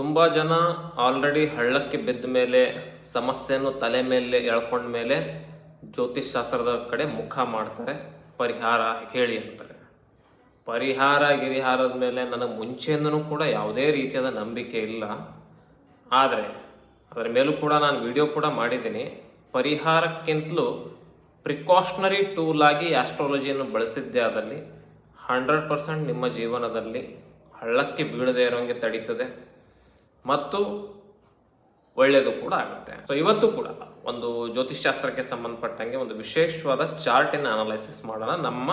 ತುಂಬ ಜನ ಆಲ್ರೆಡಿ ಹಳ್ಳಕ್ಕೆ ಬಿದ್ದ ಮೇಲೆ, ಸಮಸ್ಯೆಯನ್ನು ತಲೆ ಮೇಲೆ ಎಳ್ಕೊಂಡ ಮೇಲೆ ಜ್ಯೋತಿಷ್ ಶಾಸ್ತ್ರದ ಕಡೆ ಮುಖ ಮಾಡ್ತಾರೆ, ಪರಿಹಾರ ಹೇಳಿ ಅಂತಾರೆ. ಪರಿಹಾರ, ಗಿರಿಹಾರದ ಮೇಲೆ ನನಗೆ ಮುಂಚೆಯಿಂದನೂ ಕೂಡ ಯಾವುದೇ ರೀತಿಯಾದ ನಂಬಿಕೆ ಇಲ್ಲ. ಆದರೆ, ಅದರ ಮೇಲೂ ಕೂಡ ನಾನು ವಿಡಿಯೋ ಕೂಡ ಮಾಡಿದ್ದೀನಿ. ಪರಿಹಾರಕ್ಕಿಂತಲೂ ಪ್ರಿಕಾಷನರಿ ಟೂಲ್ ಆಗಿ ಆಸ್ಟ್ರಾಲಜಿಯನ್ನು ಬಳಸಿದ್ದೇ ಆದಲ್ಲಿ ಹಂಡ್ರೆಡ್ ಪರ್ಸೆಂಟ್ ನಿಮ್ಮ ಜೀವನದಲ್ಲಿ ಹಳ್ಳಕ್ಕೆ ಬೀಳದೇ ಇರೋಂಗೆ ತಡೀತದೆ. ಮತ್ತು ಒಳ್ಳೆಯದು ಕೂಡ ಆಗುತ್ತೆ. ಸೊ ಇವತ್ತು ಕೂಡ ಒಂದು ಜ್ಯೋತಿಷ್ಶಾಸ್ತ್ರಕ್ಕೆ ಸಂಬಂಧಪಟ್ಟಂಗೆ ಒಂದು ವಿಶೇಷವಾದ ಚಾರ್ಟಿನ ಅನಾಲಿಸಿಸ್ ಮಾಡೋಣ. ನಮ್ಮ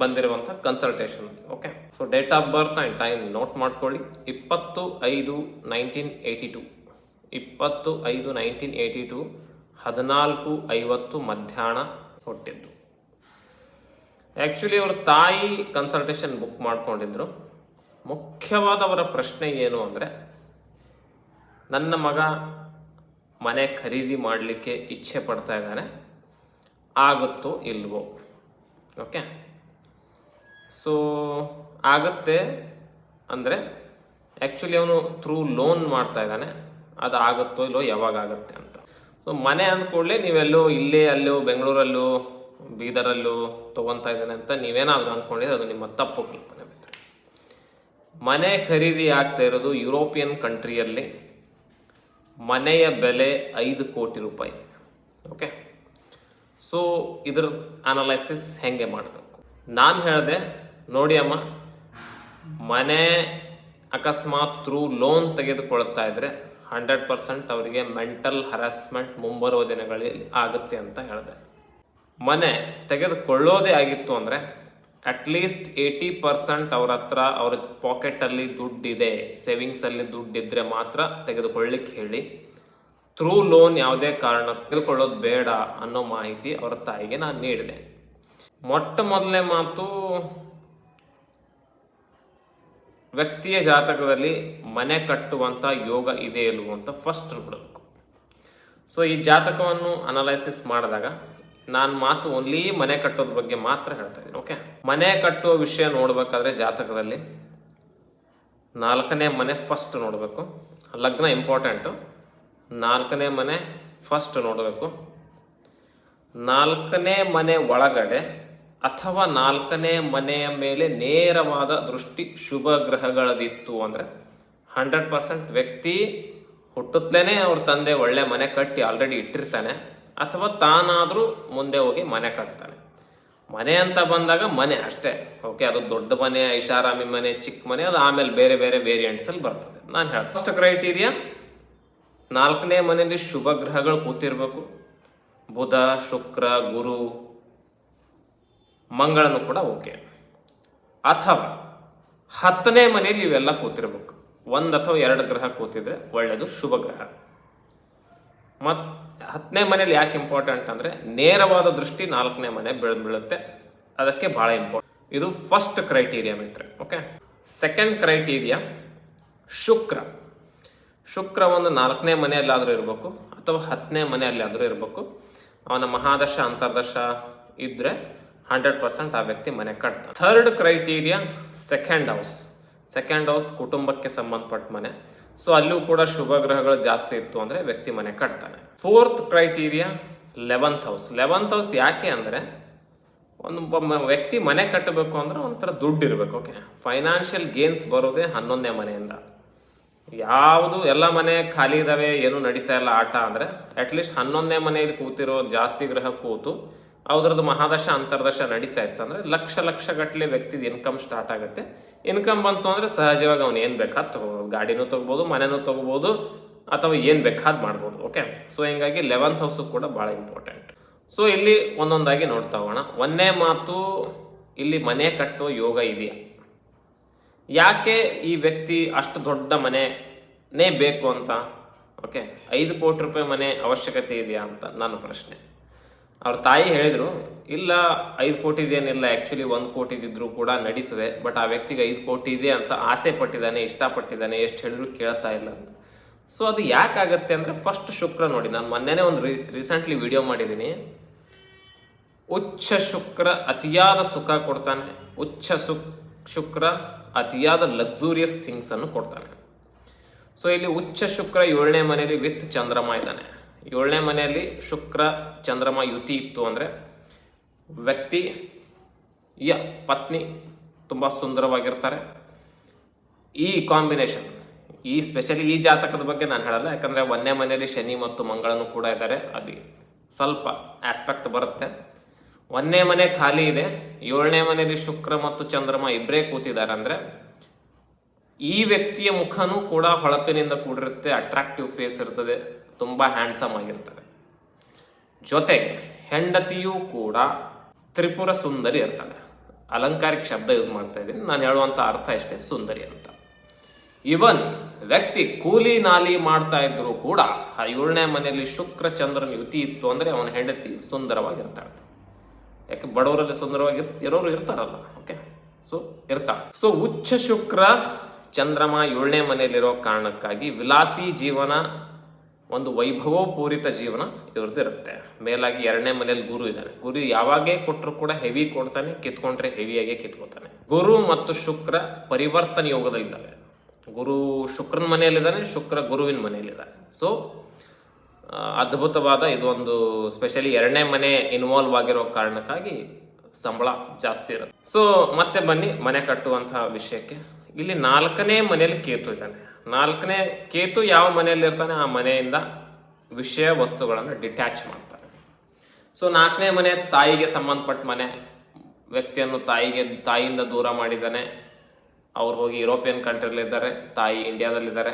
ಬಂದಿರುವಂಥ consultation okay so date of birth and time note ಮಾಡ್ಕೊಳ್ಳಿ. ಇಪ್ಪತ್ತು ಐದು ನೈನ್ಟೀನ್ ಏಯ್ಟಿ ಟು ಇಪ್ಪತ್ತು ಐದು ನೈನ್ಟೀನ್ ಏಯ್ಟಿ ಟು ಹದಿನಾಲ್ಕು ಐವತ್ತು ಮಧ್ಯಾಹ್ನ ಹುಟ್ಟಿದ್ದು. ಆ್ಯಕ್ಚುಲಿ ಅವರ ತಾಯಿ ಕನ್ಸಲ್ಟೇಷನ್ ಬುಕ್ ಮಾಡ್ಕೊಂಡಿದ್ರು. ಮುಖ್ಯವಾದ ಅವರ ಪ್ರಶ್ನೆ ಏನು ಅಂದರೆ ನನ್ನ ಮಗ ಮನೆ ಖರೀದಿ ಮಾಡಲಿಕ್ಕೆ ಇಚ್ಛೆ ಪಡ್ತಾ ಇದ್ದಾನೆ. ಆಗುತ್ತೋ ಇಲ್ವೋ? ಓಕೆ ಸೊ ಆಗುತ್ತೆ ಅಂದರೆ ಆ್ಯಕ್ಚುಲಿ ಅವನು ಥ್ರೂ ಲೋನ್ ಮಾಡ್ತಾ ಇದ್ದಾನೆ. ಅದು ಆಗುತ್ತೋ ಇಲ್ಲೋ ಯಾವಾಗ ಆಗುತ್ತೆ ಅಂತ. ಸೊ ಮನೆ ಅಂದ್ಕೂಡಲೇ ನೀವೆಲ್ಲೋ ಇಲ್ಲೇ ಅಲ್ಲೋ, ಬೆಂಗಳೂರಲ್ಲೋ, ಬೀದರಲ್ಲೋ ತೊಗೊತಾ ಇದ್ದಾನೆ ಅಂತ ನೀವೇನಾದರೂ ಅಂದ್ಕೊಂಡಿದ್ರೆ ಅದು ನಿಮ್ಮ ತಪ್ಪು ಕಲ್ಪನೆ ಮನೆ ಖರೀದಿ ಆಗ್ತಾ ಇರೋದು ಯುರೋಪಿಯನ್ ಕಂಟ್ರಿಯಲ್ಲಿ ಮನೆಯ ಬೆಲೆ ಐದು ಕೋಟಿ ರೂಪಾಯಿ ಓಕೆ ಸೊ ಇದ್ರ ಅನಲೈಸಿಸ್ ಹೆಂಗೆ ಮಾಡಬೇಕು? ನಾನು ಹೇಳಿದೆ, ನೋಡಿ ಅಮ್ಮ, ಮನೆ ಅಕಸ್ಮಾತ್ ಥ್ರೂ ಲೋನ್ ತೆಗೆದುಕೊಳ್ತಾ ಇದ್ರೆ ಹಂಡ್ರೆಡ್ ಪರ್ಸೆಂಟ್ ಅವರಿಗೆ ಮೆಂಟಲ್ ಹರಾಸ್ಮೆಂಟ್ ಮುಂಬರುವ ದಿನಗಳಲ್ಲಿ ಆಗುತ್ತೆ ಅಂತ ಹೇಳಿದೆ. ಮನೆ ತೆಗೆದುಕೊಳ್ಳೋದೇ ಆಗಿತ್ತು ಅಂದರೆ ಅಟ್ಲೀಸ್ಟ್ ಏಯ್ಟಿ ಪರ್ಸೆಂಟ್ ಅವ್ರ ಹತ್ರ ಅವ್ರ ಪಾಕೆಟಲ್ಲಿ ದುಡ್ಡಿದೆ ಸೇವಿಂಗ್ಸಲ್ಲಿ ದುಡ್ಡಿದ್ರೆ ಮಾತ್ರ ತೆಗೆದುಕೊಳ್ಳಿಕ್ಕೆ ಹೇಳಿ. ಥ್ರೂ ಲೋನ್ ಯಾವುದೇ ಕಾರಣ ತೆಗೆದುಕೊಳ್ಳೋದು ಬೇಡ ಅನ್ನೋ ಮಾಹಿತಿ ಅವರ ತಾಯಿಗೆ ನಾನು ನೀಡಿದೆ. ಮೊಟ್ಟ ಮೊದಲನೇ ಮಾತು, ವ್ಯಕ್ತಿಯ ಜಾತಕದಲ್ಲಿ ಮನೆ ಕಟ್ಟುವಂಥ ಯೋಗ ಇದೆ ಇಲ್ವೋ ಅಂತ ಫಸ್ಟ್ ನೋಡಬೇಕು ಸೊ ಈ ಜಾತಕವನ್ನು ಅನಲೈಸಿಸ್ ಮಾಡಿದಾಗ ನಾನು ಮಾತು ಓನ್ಲಿ ಮನೆ ಕಟ್ಟೋದ್ರ ಬಗ್ಗೆ ಮಾತ್ರ ಹೇಳ್ತಾ ಇದ್ದೀನಿ ಓಕೆ ಮನೆ ಕಟ್ಟುವ ವಿಷಯ ನೋಡಬೇಕಾದ್ರೆ ಜಾತಕದಲ್ಲಿ ನಾಲ್ಕನೇ ಮನೆ ಫಸ್ಟ್ ನೋಡಬೇಕು. ಲಗ್ನ ಇಂಪಾರ್ಟೆಂಟು ನಾಲ್ಕನೇ ಮನೆ ಫಸ್ಟ್ ನೋಡಬೇಕು. ನಾಲ್ಕನೇ ಮನೆ ಒಳಗಡೆ ಅಥವಾ ನಾಲ್ಕನೇ ಮನೆಯ ಮೇಲೆ ನೇರವಾದ ದೃಷ್ಟಿ ಶುಭ ಗ್ರಹಗಳದಿತ್ತು ಅಂದರೆ ಹಂಡ್ರೆಡ್ ಪರ್ಸೆಂಟ್ ವ್ಯಕ್ತಿ ಹುಟ್ಟುತ್ತಲೇ ಅವ್ರ ತಂದೆ ಒಳ್ಳೆ ಮನೆ ಕಟ್ಟಿ ಆಲ್ರೆಡಿ ಇಟ್ಟಿರ್ತಾನೆ. ಅಥವಾ ತಾನಾದರೂ ಮುಂದೆ ಹೋಗಿ ಮನೆ ಕಟ್ತಾನೆ. ಮನೆ ಅಂತ ಬಂದಾಗ ಮನೆ ಅಷ್ಟೇ. ಓಕೆ, ಅದು ದೊಡ್ಡ ಮನೆ, ಐಷಾರಾಮಿ ಮನೆ, ಚಿಕ್ಕ ಮನೆ, ಅದು ಆಮೇಲೆ ಬೇರೆ ಬೇರೆ ವೇರಿಯಂಟ್ಸಲ್ಲಿ ಬರ್ತದೆ. ನಾನು ಹೇಳ್ತೀನಿ. ಫಸ್ಟ್ ಕ್ರೈಟೀರಿಯಾ ನಾಲ್ಕನೇ ಮನೆಯಲ್ಲಿ ಶುಭ ಗ್ರಹಗಳು ಕೂತಿರಬೇಕು. ಬುಧ, ಶುಕ್ರ, ಗುರು, ಮಂಗಳನು ಕೂಡ ಓಕೆ. ಅಥವಾ ಹತ್ತನೇ ಮನೆಯಲ್ಲಿ ಇವೆಲ್ಲ ಕೂತಿರ್ಬೇಕು. ಒಂದು ಅಥವಾ ಎರಡು ಗ್ರಹ ಕೂತಿದ್ರೆ ಒಳ್ಳೆಯದು ಶುಭ ಗ್ರಹ. ಮತ್ ಹತ್ತನೇ ಮನೇಲಿ ಯಾಕೆ ಇಂಪಾರ್ಟೆಂಟ್ ಅಂದರೆ ನೇರವಾದ ದೃಷ್ಟಿ ನಾಲ್ಕನೇ ಮನೆ ಬೀಳ್ ಬೀಳುತ್ತೆ. ಅದಕ್ಕೆ ಭಾಳ ಇಂಪಾರ್ಟೆಂಟ್ ಇದು ಫಸ್ಟ್ ಕ್ರೈಟೀರಿಯಾ ಮಿತ್ರ ಓಕೆ ಸೆಕೆಂಡ್ ಕ್ರೈಟೀರಿಯಾ ಶುಕ್ರ. ಶುಕ್ರ ಒಂದು ನಾಲ್ಕನೇ ಮನೆಯಲ್ಲಾದರೂ ಇರಬೇಕು ಅಥವಾ ಹತ್ತನೇ ಮನೆಯಲ್ಲಾದರೂ ಇರಬೇಕು. ಅವನ ಮಹಾದಶ, ಅಂತರ್ದಶ ಇದ್ದರೆ ಹಂಡ್ರೆಡ್ ಪರ್ಸೆಂಟ್ ಆ ವ್ಯಕ್ತಿ ಮನೆ ಕಟ್ತಾನೆ. Third criteria second house second house ಕುಟುಂಬಕ್ಕೆ ಸಂಬಂಧಪಟ್ಟ ಮನೆ. ಸೊ ಅಲ್ಲೂ ಕೂಡ ಶುಭ ಗ್ರಹಗಳು ಜಾಸ್ತಿ ಇತ್ತು ಅಂದರೆ ವ್ಯಕ್ತಿ ಮನೆ ಕಟ್ತಾನೆ. Fourth criteria eleventh house eleventh house ಯಾಕೆ ಅಂದರೆ ಒಂದು ವ್ಯಕ್ತಿ ಮನೆ ಕಟ್ಟಬೇಕು ಅಂದ್ರೆ ಒಂಥರ ದುಡ್ಡು ಇರಬೇಕು ಓಕೆ ಫೈನಾನ್ಷಿಯಲ್ ಗೇನ್ಸ್ ಬರೋದೇ ಹನ್ನೊಂದನೇ ಮನೆಯಿಂದ. ಯಾವುದು ಎಲ್ಲ ಮನೆ ಖಾಲಿ ಇದಾವೆ, ಏನು ನಡೀತಾ ಇಲ್ಲ ಆಟ ಅಂದರೆ ಅಟ್ಲೀಸ್ಟ್ ಹನ್ನೊಂದನೇ ಮನೆಯಲ್ಲಿ ಕೂತಿರೋ ಜಾಸ್ತಿ ಗ್ರಹ ಕೂತು ಅವ್ರದ್ದು ಮಹಾದಶ, ಅಂತರ್ದಶ ನಡೀತಾ ಇತ್ತಂದ್ರೆ ಲಕ್ಷ ಲಕ್ಷ ಗಟ್ಟಲೆ ವ್ಯಕ್ತಿದ ಇನ್ಕಮ್ ಸ್ಟಾರ್ಟ್ ಆಗುತ್ತೆ. ಇನ್ಕಮ್ ಬಂತು ಅಂದರೆ ಸಹಜವಾಗಿ ಅವ್ನು ಏನು ಬೇಕಾದ ತೊಗೋಬೋದು. ಗಾಡಿನೂ ತೊಗೋಬೋದು, ಮನೆನೂ ತೊಗೋಬೋದು, ಅಥವಾ ಏನು ಬೇಕಾದ ಮಾಡ್ಬೋದು ಓಕೆ ಸೊ ಹಿಂಗಾಗಿ ಲೆವೆಂತ್ ಹೌಸು ಕೂಡ ಭಾಳ ಇಂಪಾರ್ಟೆಂಟ್ ಸೊ ಇಲ್ಲಿ ಒಂದೊಂದಾಗಿ ನೋಡ್ತಾ ಹೋಗೋಣ. ಒಂದೇ ಮಾತು, ಇಲ್ಲಿ ಮನೆ ಕಟ್ಟುವ ಯೋಗ ಇದೆಯಾ? ಯಾಕೆ ಈ ವ್ಯಕ್ತಿ ಅಷ್ಟು ದೊಡ್ಡ ಮನೆನೇ ಬೇಕು ಅಂತ ಓಕೆ ಐದು ಕೋಟಿ ರೂಪಾಯಿ ಮನೆ ಅವಶ್ಯಕತೆ ಇದೆಯಾ ಅಂತ ನನ್ನ ಪ್ರಶ್ನೆ. ಅವ್ರ ತಾಯಿ ಹೇಳಿದರು, ಇಲ್ಲ, ಐದು ಕೋಟಿ ಇದೇನಿಲ್ಲ ಆ್ಯಕ್ಚುಲಿ ಒಂದು ಕೋಟಿ ಇದ್ದಿದ್ರು ಕೂಡ ನಡೀತದೆ ಬಟ್ ಆ ವ್ಯಕ್ತಿಗೆ ಐದು ಕೋಟಿ ಇದೆ ಅಂತ ಆಸೆ ಪಟ್ಟಿದ್ದಾನೆ, ಇಷ್ಟಪಟ್ಟಿದ್ದಾನೆ, ಎಷ್ಟು ಹೇಳಿದ್ರು ಕೇಳ್ತಾ ಇಲ್ಲ ಅಂತ. ಸೊ ಅದು ಯಾಕಾಗತ್ತೆ ಅಂದರೆ ಫಸ್ಟ್ ಶುಕ್ರ ನೋಡಿ, ನಾನು ಮೊನ್ನೆನೇ ಒಂದು ರೀ ರೀಸೆಂಟ್ಲಿ ವಿಡಿಯೋ ಮಾಡಿದ್ದೀನಿ. ಉಚ್ಚ ಶುಕ್ರ ಅತಿಯಾದ ಸುಖ ಕೊಡ್ತಾನೆ ಉಚ್ಚ ಸುಕ್, ಶುಕ್ರ ಅತಿಯಾದ ಲಕ್ಸುರಿಯಸ್ ಥಿಂಗ್ಸನ್ನು ಕೊಡ್ತಾನೆ. ಸೊ ಇಲ್ಲಿ ಉಚ್ಚ ಶುಕ್ರ ಏಳನೇ ಮನೆಯಲ್ಲಿ ವಿತ್ ಚಂದ್ರಮ ಇದ್ದಾನೆ. ಏಳನೇ ಮನೆಯಲ್ಲಿ ಶುಕ್ರ, ಚಂದ್ರಮ, ಯುತಿ ಇತ್ತು ಅಂದರೆ ವ್ಯಕ್ತಿ, ಯ, ಪತ್ನಿ ತುಂಬ ಸುಂದರವಾಗಿರ್ತಾರೆ. ಈ ಕಾಂಬಿನೇಷನ್, ಈ ಸ್ಪೆಷಲಿ ಈ ಜಾತಕದ ಬಗ್ಗೆ ನಾನು ಹೇಳಲ್ಲ, ಯಾಕಂದರೆ ಒಂದನೇ ಮನೆಯಲ್ಲಿ ಶನಿ ಮತ್ತು ಮಂಗಳನು ಕೂಡ ಇದ್ದಾರೆ. ಅಲ್ಲಿ ಸ್ವಲ್ಪ ಆಸ್ಪೆಕ್ಟ್ ಬರುತ್ತೆ. ಒಂದನೇ ಮನೆ ಖಾಲಿ ಇದೆ, ಏಳನೇ ಮನೆಯಲ್ಲಿ ಶುಕ್ರ ಮತ್ತು ಚಂದ್ರಮ ಇಬ್ಬರೇ ಕೂತಿದ್ದಾರೆ ಅಂದರೆ ಈ ವ್ಯಕ್ತಿಯ ಮುಖನೂ ಕೂಡ ಹೊಳಪಿನಿಂದ ಕೂಡಿರುತ್ತೆ ಅಟ್ರಾಕ್ಟಿವ್ ಫೇಸ್ ಇರ್ತದೆ. ತುಂಬ ಹ್ಯಾಂಡ್ಸಮ್ ಆಗಿರ್ತಾರೆ ಜೊತೆಗೆ ಹೆಂಡತಿಯೂ ಕೂಡ ತ್ರಿಪುರ ಸುಂದರಿ ಇರ್ತಾಳೆ ಅಲಂಕಾರಿಕ ಶಬ್ದ ಯೂಸ್ ಮಾಡ್ತಾ ಇದ್ದೀನಿ. ನಾನು ಹೇಳುವಂಥ ಅರ್ಥ ಇಷ್ಟೇ ಸುಂದರಿ ಅಂತ. ಇವನ್ ವ್ಯಕ್ತಿ ಕೂಲಿ ನಾಲಿ ಮಾಡ್ತಾ ಇದ್ರು ಕೂಡ ಆ ಏಳನೇ ಮನೆಯಲ್ಲಿ ಶುಕ್ರ ಚಂದ್ರನ ಯುತಿ ಇತ್ತು ಅಂದರೆ ಅವನ ಹೆಂಡತಿ ಸುಂದರವಾಗಿರ್ತಾಳೆ. ಯಾಕೆ ಬಡವರಲ್ಲಿ ಸುಂದರವಾಗಿ ಇರೋರು ಇರ್ತಾರಲ್ಲ ಓಕೆ ಸೊ ಇರ್ತಾಳೆ. ಸೊ ಉಚ್ಚ ಶುಕ್ರ ಚಂದ್ರಮ ಏಳನೇ ಮನೆಯಲ್ಲಿರೋ ಕಾರಣಕ್ಕಾಗಿ ವಿಲಾಸಿ ಜೀವನ ಒಂದು ವೈಭವಪೂರಿತ ಜೀವನ ಇವ್ರದ್ದು ಇರುತ್ತೆ. ಮೇಲಾಗಿ ಎರಡನೇ ಮನೇಲಿ ಗುರು ಇದ್ದಾನೆ ಗುರು ಯಾವಾಗೇ ಕೊಟ್ಟರು ಕೂಡ ಹೆವಿ ಕೊಡ್ತಾನೆ, ಕಿತ್ಕೊಂಡ್ರೆ ಹೆವಿಯಾಗೆ ಕಿತ್ಕೊತಾನೆ. ಗುರು ಮತ್ತು ಶುಕ್ರ ಪರಿವರ್ತನೆ ಯೋಗದಲ್ಲಿದ್ದಾವೆ. ಗುರು ಶುಕ್ರನ ಮನೆಯಲ್ಲಿದ್ದಾನೆ, ಶುಕ್ರ ಗುರುವಿನ ಮನೆಯಲ್ಲಿದ್ದಾನೆ. ಸೊ ಅದ್ಭುತವಾದ ಇದೊಂದು ಸ್ಪೆಷಲಿ ಎರಡನೇ ಮನೆ ಇನ್ವಾಲ್ವ್ ಆಗಿರೋ ಕಾರಣಕ್ಕಾಗಿ ಸಂಬಳ ಜಾಸ್ತಿ ಇರುತ್ತೆ. ಸೊ ಮತ್ತೆ ಬನ್ನಿ ಮನೆ ಕಟ್ಟುವಂತಹ ವಿಷಯಕ್ಕೆ. ಇಲ್ಲಿ ನಾಲ್ಕನೇ ಮನೆಯಲ್ಲಿ ಕೇತು ಇದ್ದಾನೆ. ನಾಲ್ಕನೇ ಕೇತು ಯಾವ ಮನೆಯಲ್ಲಿರ್ತಾನೆ, ಆ ಮನೆಯಿಂದ ವಿಷಯ ವಸ್ತುಗಳನ್ನು ಡಿಟ್ಯಾಚ್ ಮಾಡ್ತಾನೆ ಸೊ ನಾಲ್ಕನೇ ಮನೆ ತಾಯಿಗೆ ಸಂಬಂಧಪಟ್ಟ ಮನೆ. ವ್ಯಕ್ತಿಯನ್ನು ತಾಯಿಗೆ, ತಾಯಿಯಿಂದ ದೂರ ಮಾಡಿದ್ದಾನೆ. ಅವ್ರು ಹೋಗಿ ಯುರೋಪಿಯನ್ ಕಂಟ್ರಿಲಿದ್ದಾರೆ ತಾಯಿ ಇಂಡಿಯಾದಲ್ಲಿದ್ದಾರೆ.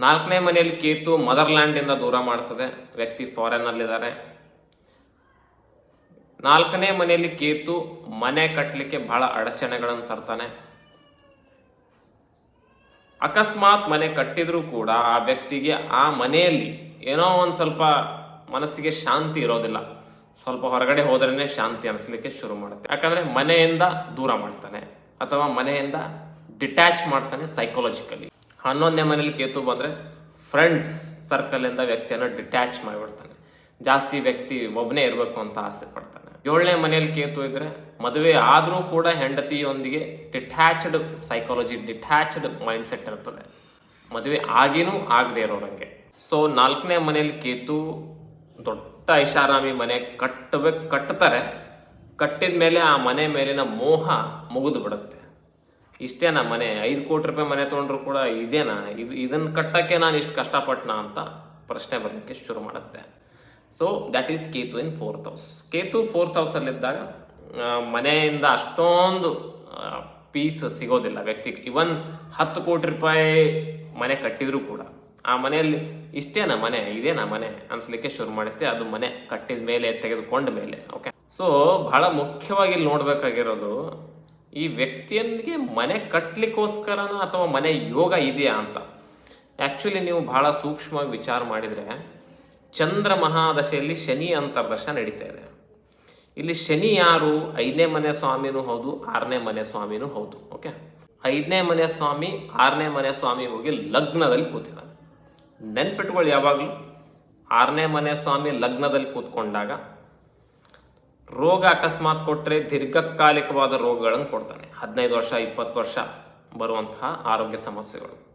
ನಾಲ್ಕನೇ ಮನೆಯಲ್ಲಿ ಕೇತು ಮದರ್ಲ್ಯಾಂಡಿಂದ ದೂರ ಮಾಡ್ತದೆ, ವ್ಯಕ್ತಿ ಫಾರೆನ್ನಲ್ಲಿದ್ದಾರೆ. ನಾಲ್ಕನೇ ಮನೆಯಲ್ಲಿ ಕೇತು ಮನೆ ಕಟ್ಟಲಿಕ್ಕೆ ಬಹಳ ಅಡಚಣೆಗಳನ್ನು ತರ್ತಾನೆ. ಅಕಸ್ಮಾತ್ ಮನೆ ಕಟ್ಟಿದರೂ ಕೂಡ ಆ ವ್ಯಕ್ತಿಗೆ ಆ ಮನೆಯಲ್ಲಿ ಏನೋ ಒಂದು ಸ್ವಲ್ಪ ಮನಸ್ಸಿಗೆ ಶಾಂತಿ ಇರೋದಿಲ್ಲ. ಸ್ವಲ್ಪ ಹೊರಗಡೆ ಹೋದ್ರೇ ಶಾಂತಿ ಅನಿಸ್ಲಿಕ್ಕೆ ಶುರು ಮಾಡುತ್ತೆ. ಯಾಕಂದ್ರೆ ಮನೆಯಿಂದ ದೂರ ಮಾಡ್ತಾನೆ ಅಥವಾ ಮನೆಯಿಂದ ಡಿಟ್ಯಾಚ್ ಮಾಡ್ತಾನೆ ಸೈಕಾಲಜಿಕಲಿ ಹನ್ನೊಂದನೇ ಮನೇಲಿ ಕೇತು ಬಂದರೆ ಫ್ರೆಂಡ್ಸ್ ಸರ್ಕಲಿಂದ ವ್ಯಕ್ತಿಯನ್ನು ಡಿಟ್ಯಾಚ್ ಮಾಡಿಬಿಡ್ತಾನೆ. ಜಾಸ್ತಿ ವ್ಯಕ್ತಿ ಒಬ್ಬನೇ ಇರಬೇಕು ಅಂತ ಆಸೆ ಪಡ್ತಾನೆ. ಏಳನೇ ಮನೆಯಲ್ಲಿ ಕೇತು ಇದ್ರೆ ಮದುವೆ ಆದರೂ ಕೂಡ ಹೆಂಡತಿಯೊಂದಿಗೆ detached psychology detached mind set ಇರ್ತದೆ. ಮದುವೆ ಆಗಿನೂ ಆಗದೆ ಇರೋರಂಗೆ. ಸೊ ನಾಲ್ಕನೇ ಮನೆಯಲ್ಲಿ ಕೇತು ದೊಡ್ಡ ಐಷಾರಾಮಿ ಮನೆ ಕಟ್ಟಬೇಕು ಕಟ್ತಾರೆ. ಕಟ್ಟಿದ ಮೇಲೆ ಆ ಮನೆ ಮೇಲಿನ ಮೋಹ ಮುಗಿದು ಬಿಡುತ್ತೆ. ಇಷ್ಟೇನಾ ಮನೆ? ಐದು ಕೋಟಿ ರೂಪಾಯಿ ಮನೆ ತೊಗೊಂಡ್ರು ಕೂಡ ಇದೇನಾ? ಇದು, ಇದನ್ನು ಕಟ್ಟೋಕ್ಕೆ ನಾನು ಇಷ್ಟು ಕಷ್ಟಪಟ್ಟನ ಅಂತ ಪ್ರಶ್ನೆ ಬರಲಿಕ್ಕೆ ಶುರು ಮಾಡುತ್ತೆ. So that is Ketu in fourth house Ketu fourth ಹೌಸಲ್ಲಿದ್ದಾಗ ಮನೆಯಿಂದ ಅಷ್ಟೊಂದು ಪೀಸ್ ಸಿಗೋದಿಲ್ಲ ವ್ಯಕ್ತಿಗೆ. ಇವನ್ ಹತ್ತು ಕೋಟಿ ರೂಪಾಯಿ ಮನೆ ಕಟ್ಟಿದ್ರು ಕೂಡ. ಆ ಮನೆಯಲ್ಲಿ ಇಷ್ಟೇನಾ ಮನೆ? ಇದೇನಾ ಮನೆ? ಅನಿಸ್ಲಿಕ್ಕೆ ಶುರು ಮಾಡುತ್ತೆ ಅದು ಮನೆ ಕಟ್ಟಿದ ಮೇಲೆ, ತೆಗೆದುಕೊಂಡ ಮೇಲೆ. ಓಕೆ ಸೊ ಬಹಳ ಮುಖ್ಯವಾಗಿ ಇಲ್ಲಿ ನೋಡ್ಬೇಕಾಗಿರೋದು, ಈ ವ್ಯಕ್ತಿಯನಿಗೆ ಮನೆ ಕಟ್ಟಲಿಕ್ಕೋಸ್ಕರನ ಅಥವಾ ಮನೆ ಯೋಗ ಇದೆಯಾ ಅಂತ? ಆ್ಯಕ್ಚುಲಿ ನೀವು ಬಹಳ ಸೂಕ್ಷ್ಮವಾಗಿ ವಿಚಾರ ಮಾಡಿದರೆ ಚಂದ್ರ ಮಹಾದಶೆಯಲ್ಲಿ ಶನಿ ಅಂತರ್ದಶ ನಡೀತಾ ಇದೆ. ಇಲ್ಲಿ ಶನಿ ಯಾರು? ಐದನೇ ಮನೆ ಸ್ವಾಮಿನೂ ಹೌದು, ಆರನೇ ಮನೆ ಸ್ವಾಮಿನೂ ಹೌದು, ಓಕೆ? ಐದನೇ ಮನೆ ಸ್ವಾಮಿ, ಆರನೇ ಮನೆ ಸ್ವಾಮಿ ಹೋಗಿ ಲಗ್ನದಲ್ಲಿ ಕೂತಿದ್ದಾನೆ. ನೆನ್ಪಿಟ್ಕೊಳ್ಳಿ ಯಾವಾಗಲೂ, ಆರನೇ ಮನೆ ಸ್ವಾಮಿ ಲಗ್ನದಲ್ಲಿ ಕೂತ್ಕೊಂಡಾಗ ರೋಗ ಅಕಸ್ಮಾತ್ ಕೊಟ್ಟರೆ ದೀರ್ಘಕಾಲಿಕವಾದ ರೋಗಗಳನ್ನು ಕೊಡ್ತಾನೆ. ಹದಿನೈದು ವರ್ಷ, ಇಪ್ಪತ್ತು ವರ್ಷ ಬರುವಂತಹ ಆರೋಗ್ಯ ಸಮಸ್ಯೆಗಳು.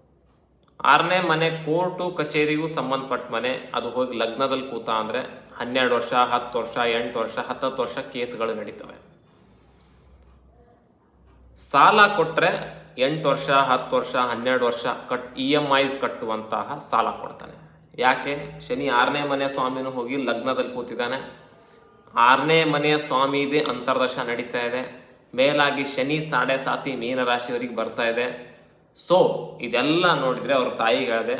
ಆರನೇ ಮನೆ ಕೋರ್ಟು ಕಚೇರಿಗೂ ಸಂಬಂಧಪಟ್ಟ ಮನೆ. ಅದು ಹೋಗಿ ಲಗ್ನದಲ್ಲಿ ಕೂತ ಅಂದರೆ ಹನ್ನೆರಡು ವರ್ಷ, ಹತ್ತು ವರ್ಷ, ಎಂಟು ವರ್ಷ, ಹತ್ತತ್ತು ವರ್ಷ ಕೇಸ್ಗಳು ನಡೀತವೆ. ಸಾಲ ಕೊಟ್ಟರೆ ಎಂಟು ವರ್ಷ, ಹತ್ತು ವರ್ಷ, ಹನ್ನೆರಡು ವರ್ಷ ಕಟ್ ಇ ಎಂ ಐಸ್ ಕಟ್ಟುವಂತಹ ಸಾಲ ಕೊಡ್ತಾನೆ. ಯಾಕೆ? ಶನಿ ಆರನೇ ಮನೆ ಸ್ವಾಮಿನೂ ಹೋಗಿ ಲಗ್ನದಲ್ಲಿ ಕೂತಿದ್ದಾನೆ. ಆರನೇ ಮನೆಯ ಸ್ವಾಮಿದೇ ಅಂತರ್ದಶ ನಡೀತಾ ಇದೆ. ಮೇಲಾಗಿ ಶನಿ ಸಾಡೆ ಸಾತಿ ಮೀನರಾಶಿಯವರಿಗೆ ಬರ್ತಾ ಇದೆ. ಸೊ ಇದೆಲ್ಲ ನೋಡಿದರೆ ಅವ್ರ ತಾಯಿಗೆ ಹೇಳಿದೆ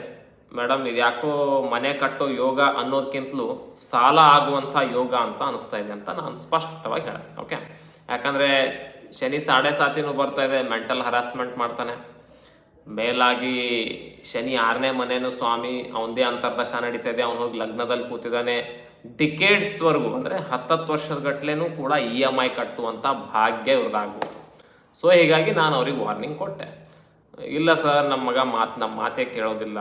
ಮೇಡಮ್ ಇದು ಯಾಕೋ ಮನೆ ಕಟ್ಟೋ ಯೋಗ ಅನ್ನೋದಕ್ಕಿಂತಲೂ ಸಾಲ ಆಗುವಂಥ ಯೋಗ ಅಂತ ಅನಿಸ್ತಾ ಇದೆ ಅಂತ ನಾನು ಸ್ಪಷ್ಟವಾಗಿ ಹೇಳಿದೆ ಓಕೆ ಯಾಕಂದರೆ ಶನಿ ಸಾಡೆ ಸಾತಿನೂ ಬರ್ತಾ ಇದೆ ಮೆಂಟಲ್ ಹರಾಸ್ಮೆಂಟ್ ಮಾಡ್ತಾನೆ. ಮೇಲಾಗಿ ಶನಿ ಆರನೇ ಮನೇನು ಸ್ವಾಮಿ ಅವನದೇ ಅಂತರ್ದಶ ನಡೀತಾ ಇದೆ, ಅವನು ಹೋಗಿ ಲಗ್ನದಲ್ಲಿ ಕೂತಿದ್ದಾನೆ. ಡಿಕೇಡ್ಸ್ವರೆಗೂ ಅಂದರೆ ಹತ್ತತ್ತು ವರ್ಷದ ಗಟ್ಲೆನೂ ಕೂಡ E M I ಕಟ್ಟುವಂಥ Bhagya ಇವ್ರದ್ದಾಗ್ಬೋದು so ಹೀಗಾಗಿ ನಾನು ಅವ್ರಿಗೆ ವಾರ್ನಿಂಗ್ ಕೊಟ್ಟೆ. ಇಲ್ಲ ಸರ್ ನಮ್ಮ ಮಗ ಮಾತು ನಮ್ಮ ಮಾತೇ ಕೇಳೋದಿಲ್ಲ.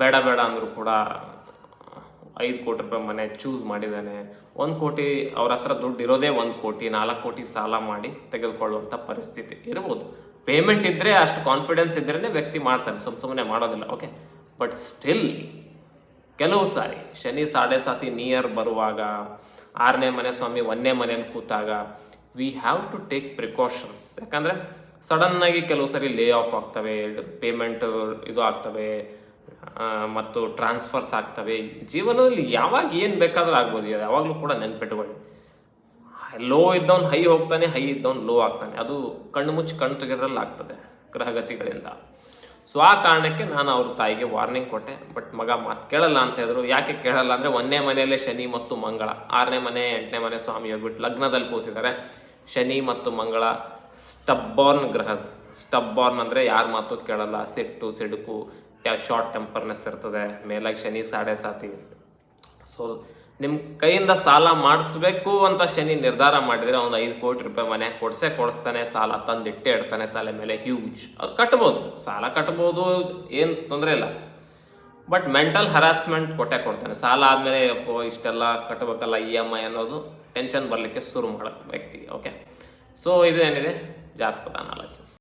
ಬೇಡ ಬೇಡ ಅಂದರೂ ಕೂಡ ಐದು ಕೋಟಿ ರೂಪಾಯಿ ಮನೆ ಚೂಸ್ ಮಾಡಿದ್ದಾನೆ. ಒಂದು ಕೋಟಿ ಅವ್ರ ಹತ್ರ ದುಡ್ಡು ಇರೋದೇ ಒಂದು ಕೋಟಿ, ನಾಲ್ಕು ಕೋಟಿ ಸಾಲ ಮಾಡಿ ತೆಗೆದುಕೊಳ್ಳುವಂಥ ಪರಿಸ್ಥಿತಿ ಇರ್ಬೋದು. ಪೇಮೆಂಟ್ ಇದ್ದರೆ ಅಷ್ಟು ಕಾನ್ಫಿಡೆನ್ಸ್ ಇದ್ರೇ ವ್ಯಕ್ತಿ ಮಾಡ್ತಾನೆ ಸುಮ್ಮ ಸುಮ್ಮನೆ ಮಾಡೋದಿಲ್ಲ ಓಕೆ ಬಟ್ ಸ್ಟಿಲ್ ಕೆಲವು ಸಾರಿ, ಶನಿ ಸಾಡೆ ಸಾತಿ ನಿಯರ್ ಬರುವಾಗ, ಆರನೇ ಮನೆ ಸ್ವಾಮಿ, ಒಂದನೇ ಮನೇಲಿ ಕೂತಾಗ we have to take precautions ಯಾಕಂದರೆ ಸಡನ್ನಾಗಿ ಕೆಲವು ಸರಿ ಲೇ ಆಫ್ ಆಗ್ತವೆ ಪೇಮೆಂಟ್ ಇದು ಆಗ್ತವೆ ಮತ್ತು ಟ್ರಾನ್ಸ್ಫರ್ಸ್ ಆಗ್ತವೆ. ಜೀವನದಲ್ಲಿ ಯಾವಾಗ ಏನು ಬೇಕಾದರೂ ಆಗ್ಬೋದು ಯಾವಾಗಲೂ ಕೂಡ ನೆನ್ಪಿಟ್ಕೊಳ್ಳಿ. ಲೋ ಇದ್ದವನು ಹೈ ಹೋಗ್ತಾನೆ ಹೈ ಇದ್ದವನು ಲೋ ಆಗ್ತಾನೆ. ಅದು ಕಣ್ಣು ಮುಚ್ಚಿ ಕಣ್ಣು ತೆಗೆದ್ರಲ್ಲಿ ಆಗ್ತದೆ ಗ್ರಹಗತಿಗಳಿಂದ. ಸೊ ಆ ಕಾರಣಕ್ಕೆ ನಾನು ಅವ್ರ ತಾಯಿಗೆ ವಾರ್ನಿಂಗ್ ಕೊಟ್ಟೆ. ಬಟ್ ಮಗ ಮಾತು ಕೇಳಲ್ಲ ಅಂತ ಹೇಳಿದ್ರು. ಯಾಕೆ ಕೇಳಲ್ಲ ಅಂದರೆ ಒಂದನೇ ಮನೆಯಲ್ಲೇ ಶನಿ ಮತ್ತು ಮಂಗಳ. ಆರನೇ ಮನೆ, ಎಂಟನೇ ಮನೆ ಸ್ವಾಮಿ ಹೋಗ್ಬಿಟ್ಟು ಲಗ್ನದಲ್ಲಿ ಕೂತಿದ್ದಾರೆ. ಶನಿ ಮತ್ತು ಮಂಗಳ ಸ್ಟಬ್ಬಾರ್ನ್ ಗ್ರಹಸ್ ಸ್ಟಬ್ಬಾರ್ನ್ ಅಂದರೆ ಯಾರ ಮಾತು ಕೇಳಲ್ಲ. ಸಿಟ್ಟು, ಸಿಡುಕು ಶಾರ್ಟ್ ಟೆಂಪರ್ನೆಸ್ ಇರ್ತದೆ. ಮೇಲಾಗಿ ಶನಿ, ಸಾಡೆ ಸಾತಿ. ಸೊ ನಿಮ್ಮ ಕೈಯಿಂದ ಸಾಲ ಮಾಡಿಸ್ಬೇಕು ಅಂತ ಶನಿ ನಿರ್ಧಾರ ಮಾಡಿದರೆ ಅವ್ನು ಐದು ಕೋಟಿ ರೂಪಾಯಿ ಮನೆ ಕೊಡಿಸೇ ಕೊಡಿಸ್ತಾನೆ, ಸಾಲ ತಂದು ಇಟ್ಟೇ ಇಡ್ತಾನೆ, ತಲೆ ಮೇಲೆ ಹ್ಯೂಜ್ ಅದು ಕಟ್ಬೋದು. ಸಾಲ ಕಟ್ಬೋದು, ಏನು ತೊಂದರೆ ಇಲ್ಲ. ಬಟ್ ಮೆಂಟಲ್ ಹರಾಸ್ಮೆಂಟ್ ಕೊಟ್ಟೆ ಕೊಡ್ತಾನೆ. ಸಾಲ ಆದಮೇಲೆ ಇಷ್ಟೆಲ್ಲ ಕಟ್ಟಬೇಕಲ್ಲ ಇ ಎಂ ಐ ಅನ್ನೋದು ಟೆನ್ಷನ್ ಬರಲಿಕ್ಕೆ ಶುರು ಮಾಡೋ ವ್ಯಕ್ತಿಗೆ ಓಕೆ ಸೊ ಇದು ಏನಿದೆ ಜಾತಕದ ಅನಾಲಿಸಿಸ್